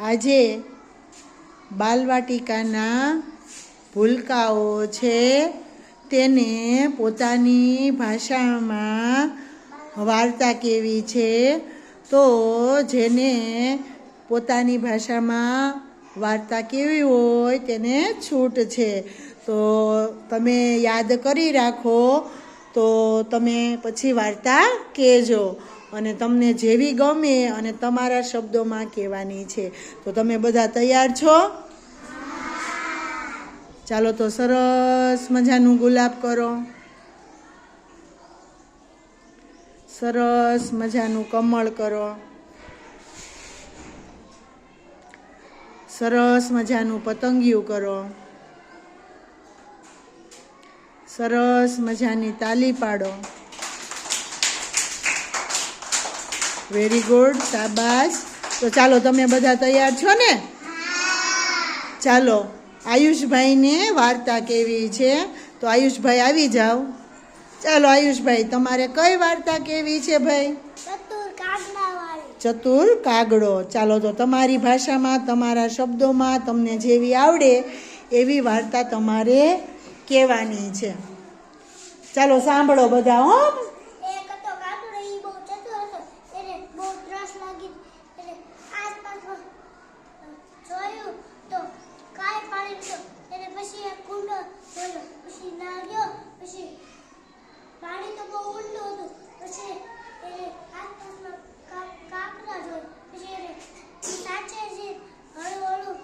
આજે બાલવાટિકાના ભૂલકાઓ છે તેને પોતાની ભાષામાં વાર્તા કેવી છે તો જેને પોતાની ભાષામાં વાર્તા કેવી હોય તેને છૂટ છે. તો તમે યાદ કરી રાખો તો તમે પછી વાર્તા કહેજો અને તમને જેવી ગમે અને તમારા શબ્દોમાં કહેવાની છે. તો તમે બધા તૈયાર છો? ચાલો તો સરસ મજાનું ગુલાબ કરો. સરસ મજાનું કમળ કરો. સરસ મજાનું પતંગિયું કરો. સરસ મજાની તાલી પાડો. વેરી ગુડ શાબાશ. તો ચાલો તમે બધા તૈયાર છો ને? ચાલો આયુષભાઈને વાર્તા કેવી છે? તો આયુષભાઈ આવી જાઓ. ચાલો આયુષભાઈ તમારે કઈ વાર્તા કેવી છે ભાઈ? ચતુર કાગડો. ચાલો તો તમારી ભાષામાં તમારા શબ્દોમાં તમને જેવી આવડે એવી વાર્તા તમારે કહેવાની છે. ચાલો સાંભળો બધા હો એક હતો કાગડો ઈ બહુ ચતુર હતો એને બહુ ત્રાસ લાગી એટલે આસપાસ જોયું તો કાંઈ પાણી નહોતું એને પછી એક કુંડો જોયો પછી નાગ્યો પછી પાણી તો બહુ ઊંડું હતું પછી એને આસપાસમાં કા- કાંકરા જોયો પછી એને સાચે છે હળવું હળવું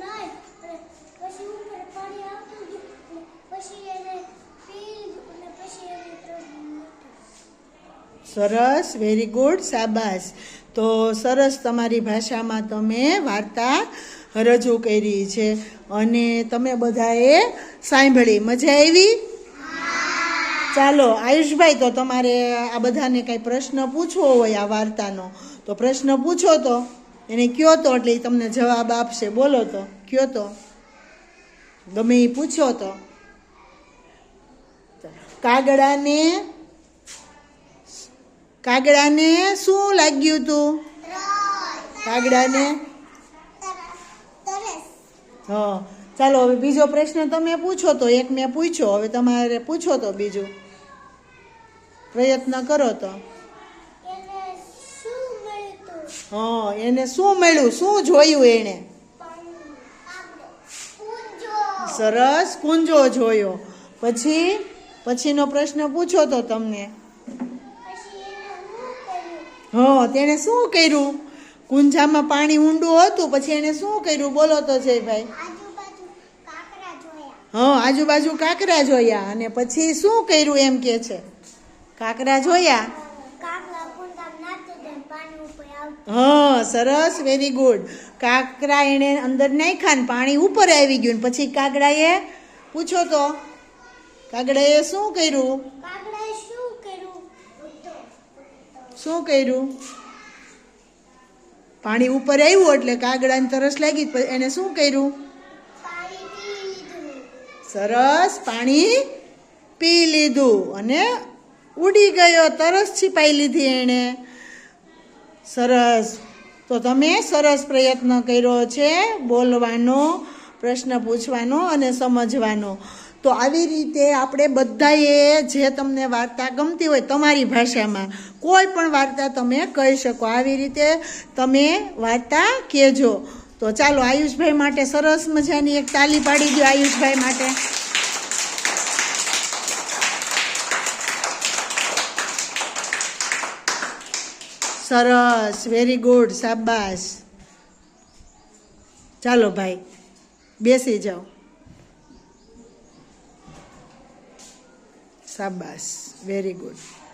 નાય અને પછી ઉપર પાણી આવતું ગયું અને પછી એને પી લીધું અને પછી એને ત્રણ સરસ વેરી ગુડ સાબાસ તો સરસ તમારી ભાષામાં તમે વાર્તા રજૂ કરી છે અને તમે બધાએ સાંભળી. મજા આવી? ચાલો, આયુષભાઈ, તો તમારે આ બધાને કાંઈ પ્રશ્ન પૂછવો હોય આ વાર્તાનો. તો પ્રશ્ન પૂછો તો. એને કયો તો એટલે તમને જવાબ આપશે. બોલો તો, કયો તો? ગમે એ પૂછો તો. કાગડાને કાગડાને શું લાગ્યું તું? કાગડાને? હા, ચાલો હવે બીજો પ્રશ્ન તમે પૂછો તો એક મેં પૂછ્યો, હવે તમારે પૂછો તો બીજું. પ્રયત્ન કરો તો. હા, એને શું મળ્યું? શું જોયું એણે? સરસ, કુંજો જોયો. પછી, પછીનો પ્રશ્ન પૂછો તો તમને. હા તેણે શું કર્યું? કુંજામાં પાણી ઊંડું હતું પછી એણે શું કર્યું? બોલો તો જયભાઈ. હા આજુબાજુ કાંકરા જોયા. અને પછી શું કર્યું એમ કે છે? કાંકરા જોયા? હા સરસ વેરી ગુડ કાંકરા એણે અંદર નાખ્યા ને પાણી ઉપર આવી ગયું પછી કાગડાએ પૂછો તો કાગડાએ શું કર્યું? શું કર્યું? પાણી ઉપર આવ્યું એટલે કાગડાને તરસ લાગી એને શું કર્યું? સરસ, પાણી પી લીધું અને ઉડી ગયો, તરસ છીપાઈ લીધી એણે. સરસ. તો તમે સરસ પ્રયત્ન કર્યો છે બોલવાનો, પ્રશ્ન પૂછવાનો અને સમજવાનો. તો આવી રીતે આપણે બધાએ જે તમને વાર્તા ગમતી હોય તમારી ભાષામાં કોઈ પણ વાર્તા તમે કહી શકો. આવી રીતે તમે વાર્તા કહેજો. તો ચાલો આયુષભાઈ માટે સરસ મજાની એક તાલી પાડી દો આયુષભાઈ માટે. સરસ વેરી ગુડ શાબાશ. ચાલો ભાઈ, બેસી જાઓ. શાબાશ વેરી ગુડ